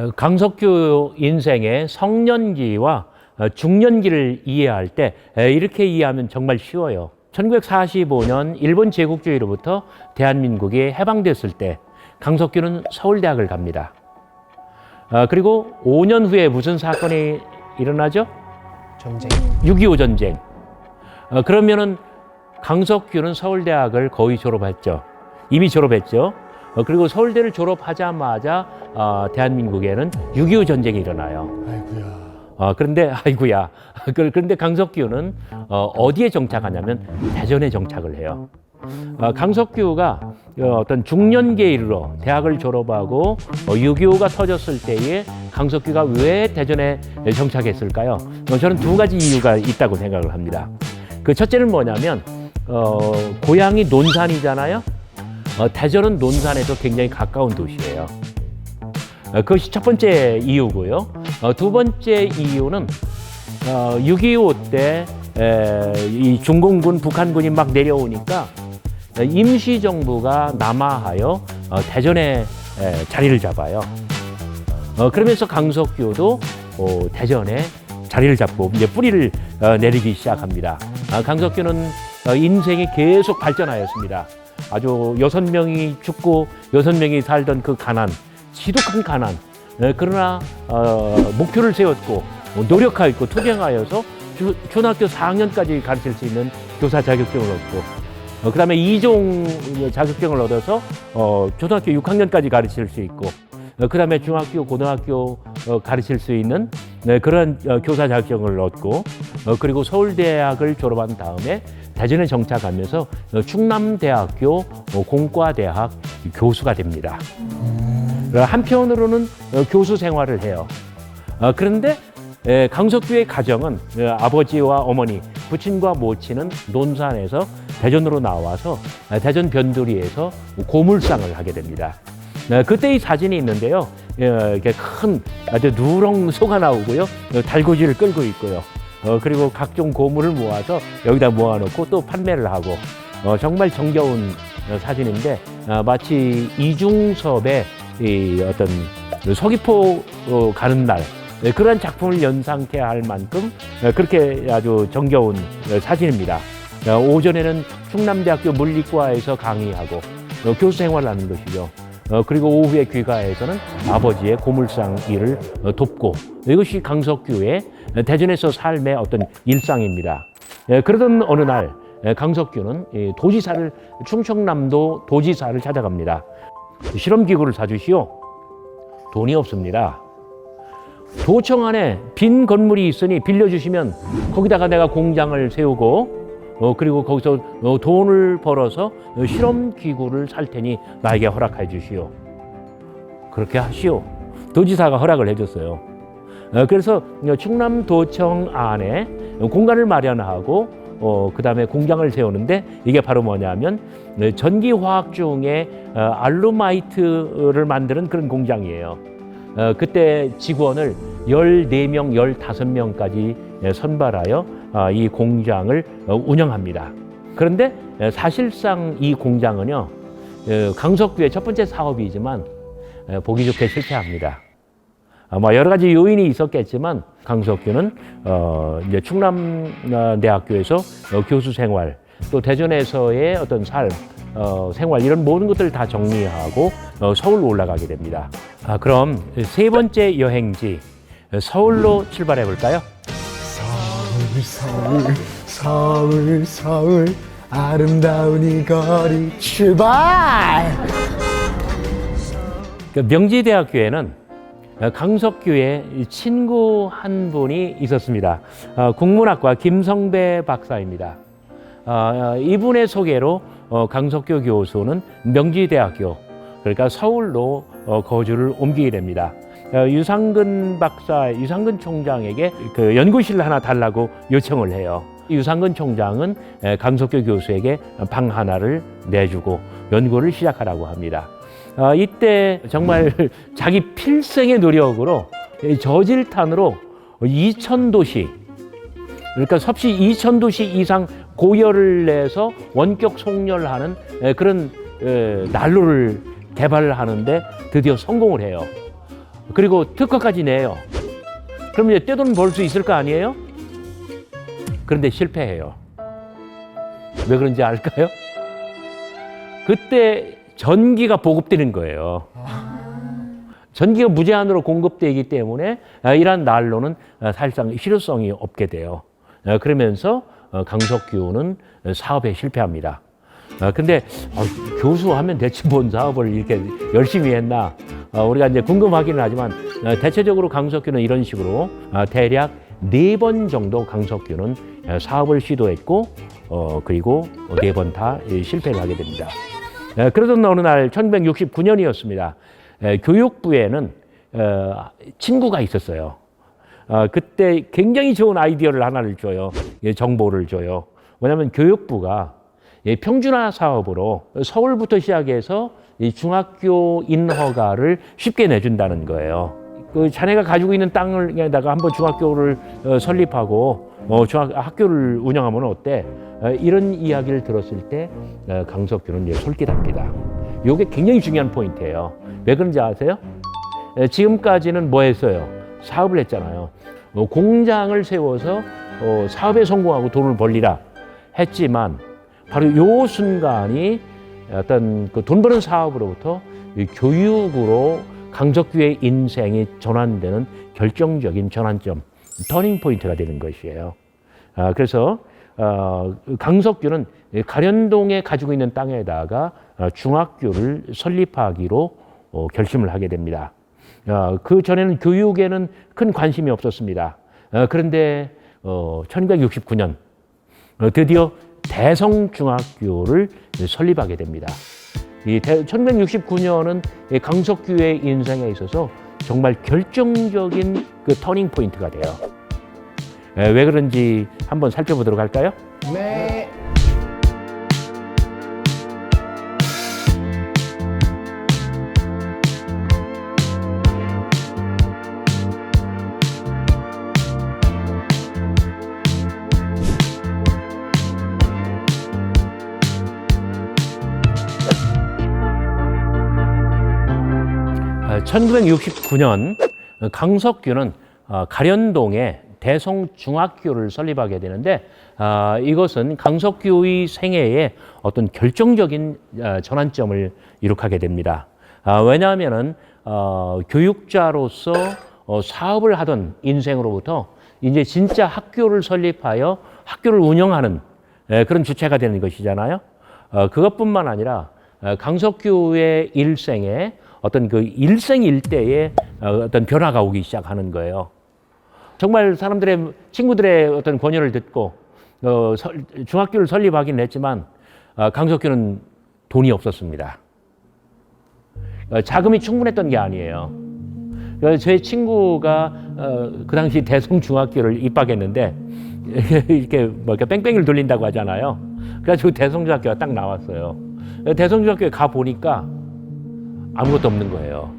어, 강석규 인생의 성년기와 어, 중년기를 이해할 때 에, 이렇게 이해하면 정말 쉬워요. 1945년 일본 제국주의로부터 대한민국이 해방됐을 때 강석규는 서울대학을 갑니다. 어, 그리고 5년 후에 무슨 사건이 일어나죠? 전쟁. 6.25 전쟁. 어, 그러면은 강석규는 서울대학을 거의 졸업했죠. 이미 졸업했죠. 어, 그리고 서울대를 졸업하자마자 어, 대한민국에는 6.25 전쟁이 일어나요. 아이고야. 어, 그런데 아이고야. 그- 그런데 강석규는 어, 어디에 정착하냐면 대전에 정착을 해요. 어, 강석규가 어, 어떤 중년기에 이르러 대학을 졸업하고 어, 6.25가 터졌을 때에 강석규가 왜 대전에 정착했을까요? 어, 저는 두 가지 이유가 있다고 생각을 합니다. 그 첫째는 뭐냐면 어, 고향이 논산이잖아요. 어, 대전은 논산에서 굉장히 가까운 도시예요. 어, 그것이 첫 번째 이유고요. 어, 두 번째 이유는 어, 6.25 때 이 중공군, 북한군이 막 내려오니까 어, 임시정부가 남하하여 어, 대전에 에, 자리를 잡아요. 어, 그러면서 강석규도 어, 대전에 자리를 잡고 이제 뿌리를 어, 내리기 시작합니다. 아, 강석규는 어, 인생이 계속 발전하였습니다. 아주 여섯 명이 죽고 여섯 명이 살던 그 가난, 지독한 가난. 에, 그러나 어, 목표를 세웠고 어, 노력하였고 투쟁하여서 주, 초등학교 4학년까지 가르칠 수 있는 교사 자격증을 얻고 어, 그다음에 이종 자격증을 얻어서 어, 초등학교 6학년까지 가르칠 수 있고 어, 그다음에 중학교, 고등학교 어, 가르칠 수 있는 네, 그런 어, 교사 자격증을 얻고 어, 그리고 서울대학을 졸업한 다음에 대전에 정착하면서 어, 충남대학교 어, 공과대학 교수가 됩니다. 어, 한편으로는 어, 교수 생활을 해요. 어, 그런데 에, 강석규의 가정은 어, 아버지와 어머니, 부친과 모친은 논산에서 대전으로 나와서 어, 대전 변두리에서 고물상을 하게 됩니다. 어, 그때 이 사진이 있는데요. 어, 이렇게 큰 아주 누렁 소가 나오고요. 어, 달구지를 끌고 있고요. 어, 그리고 각종 고물을 모아서 여기다 모아놓고 또 판매를 하고 어, 정말 정겨운 어, 사진인데 어, 마치 이중섭의 이 어떤 서귀포 어, 가는 날 네, 그런 작품을 연상케 할 만큼 어, 그렇게 아주 정겨운 어, 사진입니다. 어, 오전에는 충남대학교 물리과에서 강의하고 어, 교수 생활을 하는 것이죠. 어, 그리고 오후에 귀가에서는 아버지의 고물상 일을 어, 돕고 이것이 강석규의 대전에서 삶의 어떤 일상입니다. 예, 그러던 어느 날 예, 강석규는 이 도지사를 충청남도 도지사를 찾아갑니다. 실험기구를 사주시오. 돈이 없습니다. 도청 안에 빈 건물이 있으니 빌려주시면 거기다가 내가 공장을 세우고 어, 그리고 거기서 어, 돈을 벌어서 어, 실험 기구를 살 테니 나에게 허락해 주시오. 그렇게 하시오. 도지사가 허락을 해줬어요. 어, 그래서 충남도청 안에 공간을 마련하고 어, 그 다음에 공장을 세우는데 이게 바로 뭐냐면 어, 전기화학 중에 어, 알루마이트를 만드는 그런 공장이에요. 어, 그때 직원을 14명, 15명까지 선발하여 어, 이 공장을 어, 운영합니다. 그런데 에, 사실상 이 공장은요, 어, 강석규의 첫 번째 사업이지만 에, 보기 좋게 실패합니다. 아마 여러 가지 요인이 있었겠지만 강석규는 어, 이제 충남대학교에서 어, 교수 생활 또 대전에서의 어떤 삶 어, 생활 이런 모든 것들을 다 정리하고 어, 서울로 올라가게 됩니다. 아, 그럼 세 번째 여행지 서울로 출발해 볼까요? 서울 서울 서울 서울 아름다운 이 거리 출발. 그 명지대학교에는 강석규의 친구 한 분이 있었습니다. 어, 국문학과 김성배 박사입니다. 어, 이분의 소개로 어, 강석규 교수는 명지대학교, 그러니까 서울로 어, 거주를 옮기게 됩니다. 어, 유상근 박사, 유상근 총장에게 그 연구실을 하나 달라고 요청을 해요. 유상근 총장은 에, 강석규 교수에게 방 하나를 내주고 연구를 시작하라고 합니다. 어, 이때 정말 자기 필생의 노력으로 이 저질탄으로 2천 도시 그러니까 섭씨 2천 도시 이상 고열을 내서 원격 송열하는 에, 그런 에, 난로를 개발하는데 드디어 성공을 해요. 그리고 특허까지 내요. 그럼 이제 떼돈 벌 수 있을 거 아니에요? 그런데 실패해요. 왜 그런지 알까요? 그때 전기가 보급되는 거예요. 전기가 무제한으로 공급되기 때문에 아, 이러한 난로는 아, 사실상 실효성이 없게 돼요. 아, 그러면서 어, 강석규는 사업에 실패합니다. 아, 근데 어, 교수하면 대체 뭔 사업을 이렇게 열심히 했나? 어, 우리가 이제 궁금하기는 하지만 어, 대체적으로 강석규는 이런 식으로 아, 대략 네 번 정도 강석규는 어, 사업을 시도했고 어, 그리고 네 번 다 실패를 하게 됩니다. 에, 그러던 어느 날 1969년이었습니다. 교육부에는 어, 친구가 있었어요. 어, 그때 굉장히 좋은 아이디어를 하나를 줘요. 예, 정보를 줘요. 뭐냐면 교육부가 예, 평준화 사업으로 서울부터 시작해서 이 중학교 인허가를 쉽게 내준다는 거예요. 그 자네가 가지고 있는 땅을에다가 한번 중학교를 어, 설립하고 어, 중학 학교를 운영하면 어때? 어, 이런 이야기를 들었을 때 어, 강석규는 이제 솔깃합니다. 이게 굉장히 중요한 포인트예요. 왜 그런지 아세요? 에, 지금까지는 뭐 했어요? 사업을 했잖아요. 어, 공장을 세워서 어, 사업에 성공하고 돈을 벌리라 했지만 바로 요 순간이 어떤 그 돈 버는 사업으로부터 이 교육으로 강석규의 인생이 전환되는 결정적인 전환점, 터닝 포인트가 되는 것이에요. 아, 그래서 어, 강석규는 가련동에 가지고 있는 땅에다가 어, 중학교를 설립하기로 어, 결심을 하게 됩니다. 어, 그 전에는 교육에는 큰 관심이 없었습니다. 어, 그런데 어, 1969년 어, 드디어 대성중학교를 설립하게 됩니다. 이 1969년은 강석규의 인생에 있어서 정말 결정적인 그 터닝 포인트가 돼요. 에, 왜 그런지 한번 살펴보도록 할까요? 네. 1969년 강석규는 어, 가련동에 대성중학교를 설립하게 되는데 아, 이것은 강석규의 생애에 어떤 결정적인 어, 전환점을 이룩하게 됩니다. 아, 왜냐하면은 어, 교육자로서 어, 사업을 하던 인생으로부터 이제 진짜 학교를 설립하여 학교를 운영하는 에, 그런 주체가 되는 것이잖아요. 어, 그것뿐만 아니라 어, 강석규의 일생에 어떤 그 일생 일대에 어, 어떤 변화가 오기 시작하는 거예요. 정말 사람들의 친구들의 어떤 권유를 듣고 어, 설- 중학교를 설립하긴 했지만 어, 강석규는 돈이 없었습니다. 어, 자금이 충분했던 게 아니에요. 어, 제 친구가 어, 그 당시 대성 중학교를 입학했는데 이렇게 뭐 이렇게 뺑뺑이를 돌린다고 하잖아요. 그래가지고 대성 중학교가 딱 나왔어요. 대성 중학교에 가 보니까 아무것도 없는 거예요.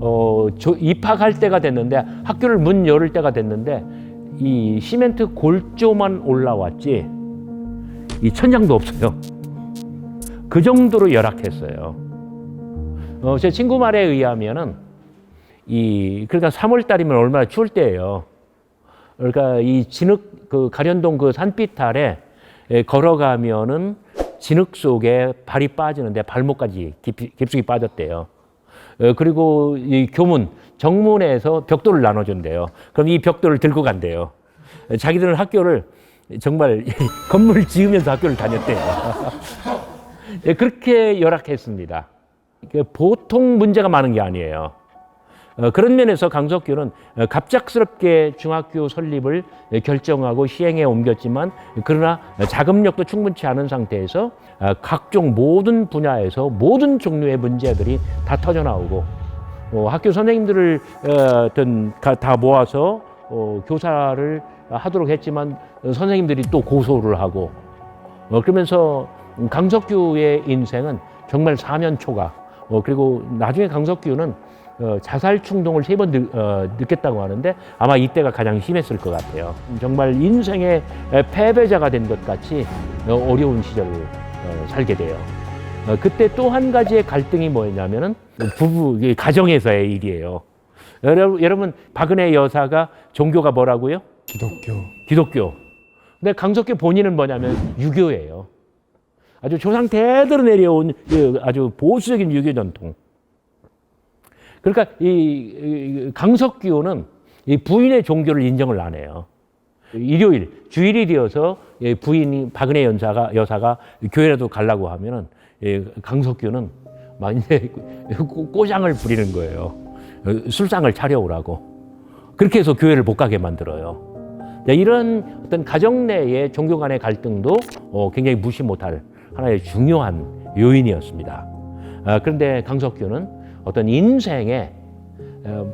어, 저 입학할 때가 됐는데 학교를 문 열을 때가 됐는데 이 시멘트 골조만 올라왔지 이 천장도 없어요. 그 정도로 열악했어요. 어, 제 친구 말에 의하면은 이 그러니까 3월 달이면 얼마나 추울 때예요. 그러니까 이 진흙 그 가련동 그 산빛 아래 에, 걸어가면은 진흙 속에 발이 빠지는데 발목까지 깊이, 깊숙이 빠졌대요. 어, 그리고 이 교문 정문에서 벽돌을 나눠준대요. 그럼 이 벽돌을 들고 간대요. 어, 자기들은 학교를 정말 건물을 지으면서 학교를 다녔대요. 예, 그렇게 열악했습니다. 이게 보통 문제가 많은 게 아니에요. 어, 그런 면에서 강석규는 어, 갑작스럽게 중학교 설립을 예, 결정하고 시행에 옮겼지만 그러나 자금력도 충분치 않은 상태에서 어, 각종 모든 분야에서 모든 종류의 문제들이 다 터져 나오고 어, 학교 선생님들을 어, 다 모아서 어, 교사를 하도록 했지만 어, 선생님들이 또 고소를 하고 어, 그러면서 강석규의 인생은 정말 사면초가 어, 그리고 나중에 강석규는 어, 자살 충동을 세번 어, 느꼈다고 하는데 아마 이때가 가장 심했을 것 같아요. 정말 인생의 패배자가 된 것 같이 어, 어려운 시절을 어, 살게 돼요. 어, 그때 또 한 가지의 갈등이 뭐였냐면은 부부 가정에서의 일이에요. 여러분, 여러분 박은혜 여사가 종교가 뭐라고요? 기독교. 기독교. 근데 강석규 본인은 뭐냐면 유교예요. 아주 조상 대대로 내려온 그 아주 보수적인 유교 전통. 그러니까 이, 이 강석규는 이 부인의 종교를 인정을 안 해요. 일요일 주일이 되어서 이 부인이 박은혜 연사가 여사가 교회라도 가려고 하면은 이 강석규는 막 이제 꼬- 꼬장을 부리는 거예요. 어, 술상을 차려오라고. 그렇게 해서 교회를 못 가게 만들어요. 네, 이런 어떤 가정 내의 종교 간의 갈등도 어, 굉장히 무시 못할 하나의 중요한 요인이었습니다. 아, 그런데 강석규는 어떤 인생의 어,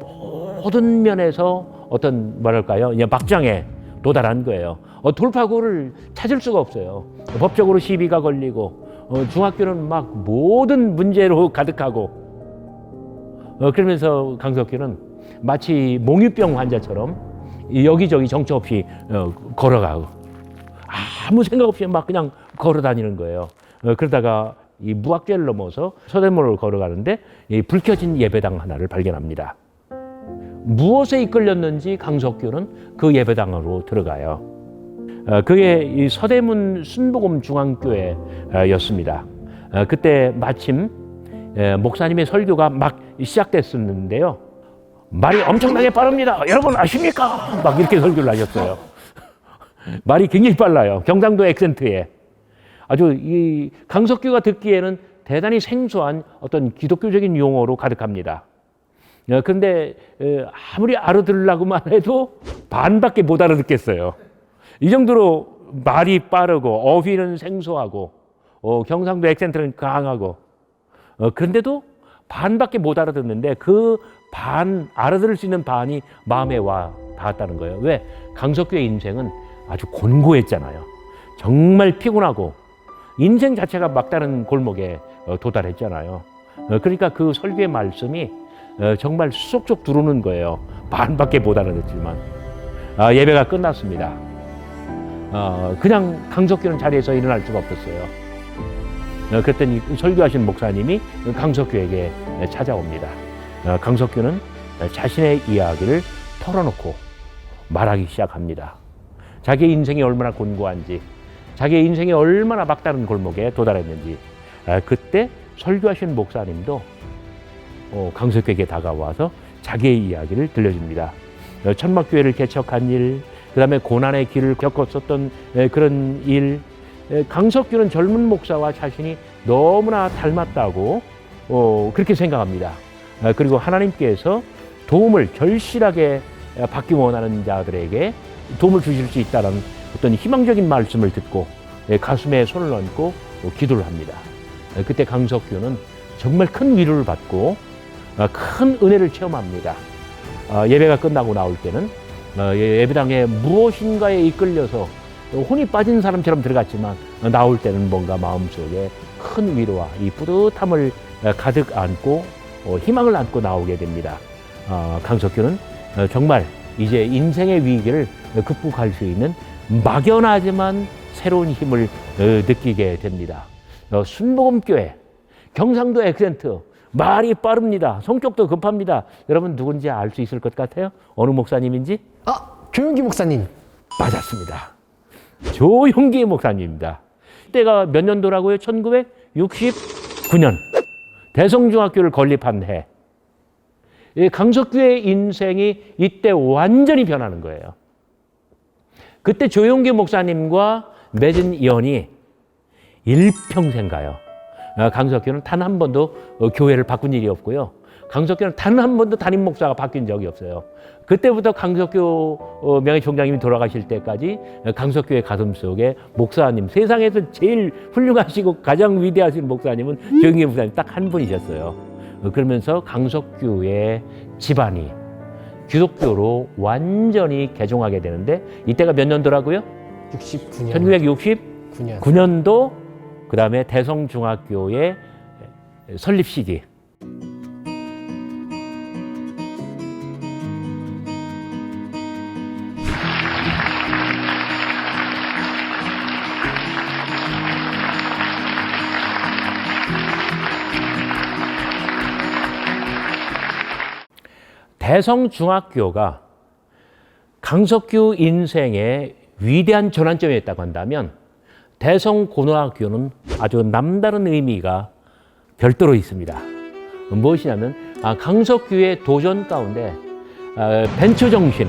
모든 면에서 어떤 뭐랄까요, 그냥 막장에 도달한 거예요. 어, 돌파구를 찾을 수가 없어요. 법적으로 시비가 걸리고 어, 중학교는 막 모든 문제로 가득하고 어, 그러면서 강석규는 마치 몽유병 환자처럼 이 여기저기 정처 없이 어, 걸어가고 아무 생각 없이 막 그냥 걸어 다니는 거예요. 어, 그러다가 이 무학재를 넘어서 서대문을 걸어가는데 이 불 켜진 예배당 하나를 발견합니다. 무엇에 이끌렸는지 강석규는 그 예배당으로 들어가요. 어, 그게 이 서대문 순복음 중앙교회였습니다. 어, 그때 마침 에, 목사님의 설교가 막 시작됐었는데요. 말이 엄청나게 빠릅니다. 여러분 아십니까? 막 이렇게 설교를 하셨어요. 말이 굉장히 빨라요. 경상도 액센트에. 아주 이 강석규가 듣기에는 대단히 생소한 어떤 기독교적인 용어로 가득합니다. 어, 에, 아무리 알아들으려고만 해도 반밖에 못 알아듣겠어요. 이 정도로 말이 빠르고 어휘는 생소하고 어, 경상도 액센트는 강하고 어, 그런데도 반밖에 못 알아듣는데 그 반 알아들을 수 있는 반이 마음에 와 닿았다는 거예요. 왜? 강석규의 인생은 아주 곤고했잖아요. 정말 피곤하고 인생 자체가 막다른 골목에 어, 도달했잖아요. 어, 그러니까 그 설교의 말씀이 어, 정말 쏙쏙 들어오는 거예요. 반밖에 못 알아듣지만 아, 예배가 끝났습니다. 어, 그냥 강석규는 자리에서 일어날 수가 없었어요. 어, 그랬더니 설교하신 목사님이 강석규에게 찾아옵니다. 어, 강석규는 자신의 이야기를 털어놓고 말하기 시작합니다. 자기의 인생이 얼마나 곤고한지, 자기의 인생이 얼마나 막다른 골목에 도달했는지, 아, 그때 설교하신 목사님도 어, 강석규에게 다가와서 자기의 이야기를 들려줍니다. 어, 천막교회를 개척한 일, 그 다음에 고난의 길을 겪었었던 에, 그런 일, 에, 강석규는 젊은 목사와 자신이 너무나 닮았다고 어, 그렇게 생각합니다. 아, 그리고 하나님께서 도움을 절실하게 어, 받기 원하는 자들에게 도움을 주실 수 있다는 어떤 희망적인 말씀을 듣고 예, 가슴에 손을 얹고 어, 기도를 합니다. 예, 그때 강석규는 정말 큰 위로를 받고 어, 큰 은혜를 체험합니다. 어, 예배가 끝나고 나올 때는 어, 예- 예배당에 무엇인가에 이끌려서 혼이 빠진 사람처럼 들어갔지만 어, 나올 때는 뭔가 마음속에 큰 위로와 이 뿌듯함을 어, 가득 안고 어, 희망을 안고 나오게 됩니다. 어, 강석규는 어, 정말 이제 인생의 위기를 극복할 수 있는 막연하지만 새로운 힘을 어, 느끼게 됩니다. 어, 순복음교회 경상도 액센트 말이 빠릅니다. 성격도 급합니다. 여러분 누군지 알 수 있을 것 같아요? 어느 목사님인지? 아, 조용기 목사님. 맞았습니다. 조용기 목사님입니다. 때가 몇 년도라고요? 1969년. 대성중학교를 건립한 해. 이 강석규의 인생이 이때 완전히 변하는 거예요. 그때 조용기 목사님과 맺은 연이 일평생 가요. 어, 강석규는 단 한 번도 어, 교회를 바꾼 일이 없고요. 강석규는 단 한 번도 담임 목사가 바뀐 적이 없어요. 그때부터 강석규 어, 명예 총장님이 돌아가실 때까지 어, 강석규의 가슴 속에 목사님 세상에서 제일 훌륭하시고 가장 위대하신 목사님은 조영기 목사님 딱 한 분이셨어요. 어, 그러면서 강석규의 집안이 기독교로 완전히 개종하게 되는데 이때가 몇 년도라고요? 69년. 1969 9년. 년도 그 다음에 대성중학교의 설립 시기. 대성중학교가 강석규 인생의 위대한 전환점이었다고 한다면 대성고등학교는 아주 남다른 의미가 별도로 있습니다. 무엇이냐면 아, 강석규의 도전 가운데 아, 벤처 정신,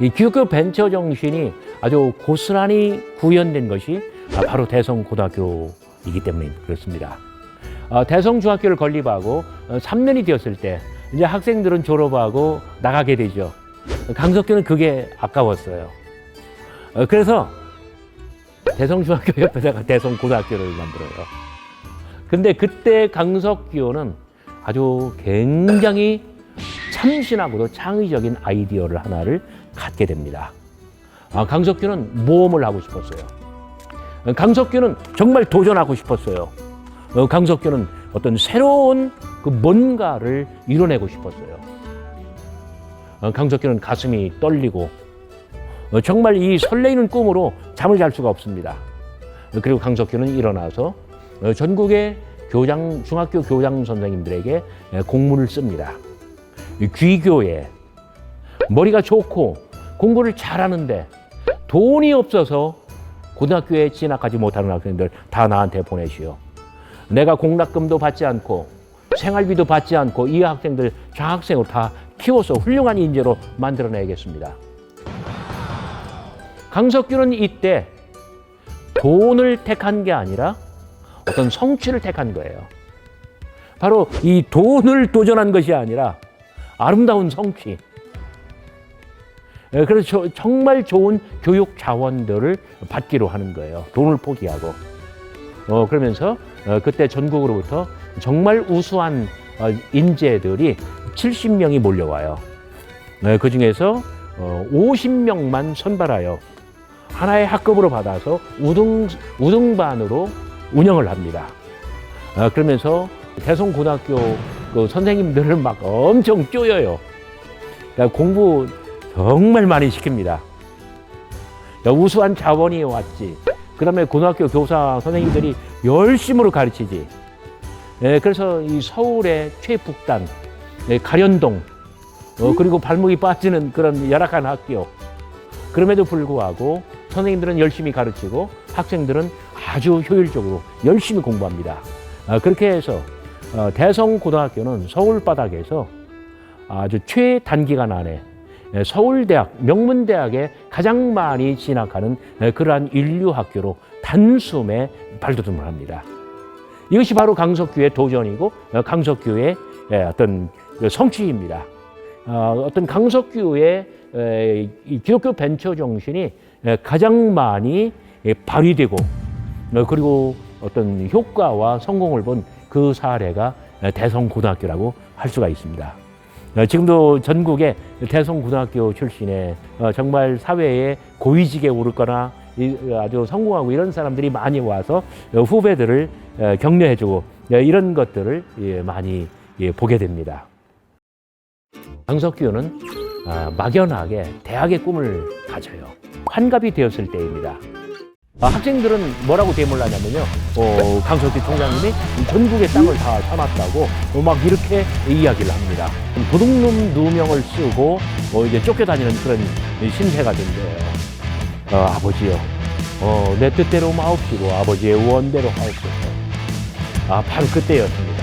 이 기독교 벤처 정신이 아주 고스란히 구현된 것이 아, 바로 대성고등학교이기 때문에 그렇습니다. 어, 대성중학교를 건립하고 어, 3년이 되었을 때 이제 학생들은 졸업하고 나가게 되죠. 강석규는 그게 아까웠어요. 어, 그래서 대성중학교 옆에다가 대성고등학교를 만들어요. 근데 그때 강석규는 아주 굉장히 참신하고도 창의적인 아이디어를 하나를 갖게 됩니다. 아, 강석규는 모험을 하고 싶었어요. 어, 강석규는 정말 도전하고 싶었어요. 어, 강석규는 어떤 새로운 그 뭔가를 이뤄내고 싶었어요. 어, 강석규는 가슴이 떨리고 어, 정말 이 설레이는 꿈으로 잠을 잘 수가 없습니다. 어, 그리고 강석규는 일어나서 어, 전국의 교장 중학교 교장 선생님들에게 에, 공문을 씁니다. 이 귀교에 머리가 좋고 공부를 잘하는데 돈이 없어서 고등학교에 진학하지 못하는 학생들 다 나한테 보내시오. 내가 공락금도 받지 않고 생활비도 받지 않고 이 학생들 장학생으로 다 키워서 훌륭한 인재로 만들어내겠습니다. 강석규는 이때 돈을 택한 게 아니라 어떤 성취를 택한 거예요. 바로 이 돈을 도전한 것이 아니라 아름다운 성취. 예, 그래서 저- 정말 좋은 교육 자원들을 받기로 하는 거예요. 돈을 포기하고. 어, 그러면서 어, 그때 전국으로부터 정말 우수한 어, 인재들이 70명이 몰려와요. 네, 그 중에서 어, 50명만 선발하여 하나의 학급으로 받아서 우등, 우등반으로 운영을 합니다. 어, 그러면서 대성고등학교 그 선생님들을 막 엄청 쪼여요. 그러니까 공부 정말 많이 시킵니다. 야, 우수한 자원이 왔지. 그 다음에 고등학교 교사 선생님들이 열심으로 가르치지. 예, 그래서 이 서울의 최북단, 예, 가련동, 어, 그리고 발목이 빠지는 그런 열악한 학교. 그럼에도 불구하고 선생님들은 열심히 가르치고 학생들은 아주 효율적으로 열심히 공부합니다. 아, 그렇게 해서 어, 대성고등학교는 서울 바닥에서 아주 최단기간 안에 예, 서울대학, 명문대학에 가장 많이 진학하는 예, 그러한 인류 학교로 단숨에 발돋움을 합니다. 이것이 바로 강석규의 도전이고 어, 강석규의 예, 어떤 그 성취입니다. 어, 어떤 강석규의 기독교 벤처 정신이 에, 가장 많이 예, 발휘되고 어, 그리고 어떤 효과와 성공을 본 그 사례가 에, 대성고등학교라고 할 수가 있습니다. 어, 지금도 전국에 대성고등학교 출신의 어, 정말 사회에 고위직에 오르거나 이- 아주 성공하고 이런 사람들이 많이 와서 어, 후배들을 어, 격려해주고 어, 이런 것들을 예, 많이 예, 보게 됩니다. 강석규는 아, 막연하게 대학의 꿈을 가져요. 환갑이 되었을 때입니다. 아, 학생들은 뭐라고 대물라냐면요. 어, 강석규 총장님이 이 전국의 땅을 다 사놨다고 어, 막 이렇게 이야기를 합니다. 도둑놈 누명을 쓰고 어, 이제 쫓겨다니는 그런 신세가 된 거예요. 어, 아버지요. 어, 내 뜻대로 마옵시고 아버지의 원대로 하옵소서. 아, 바로 그때였습니다.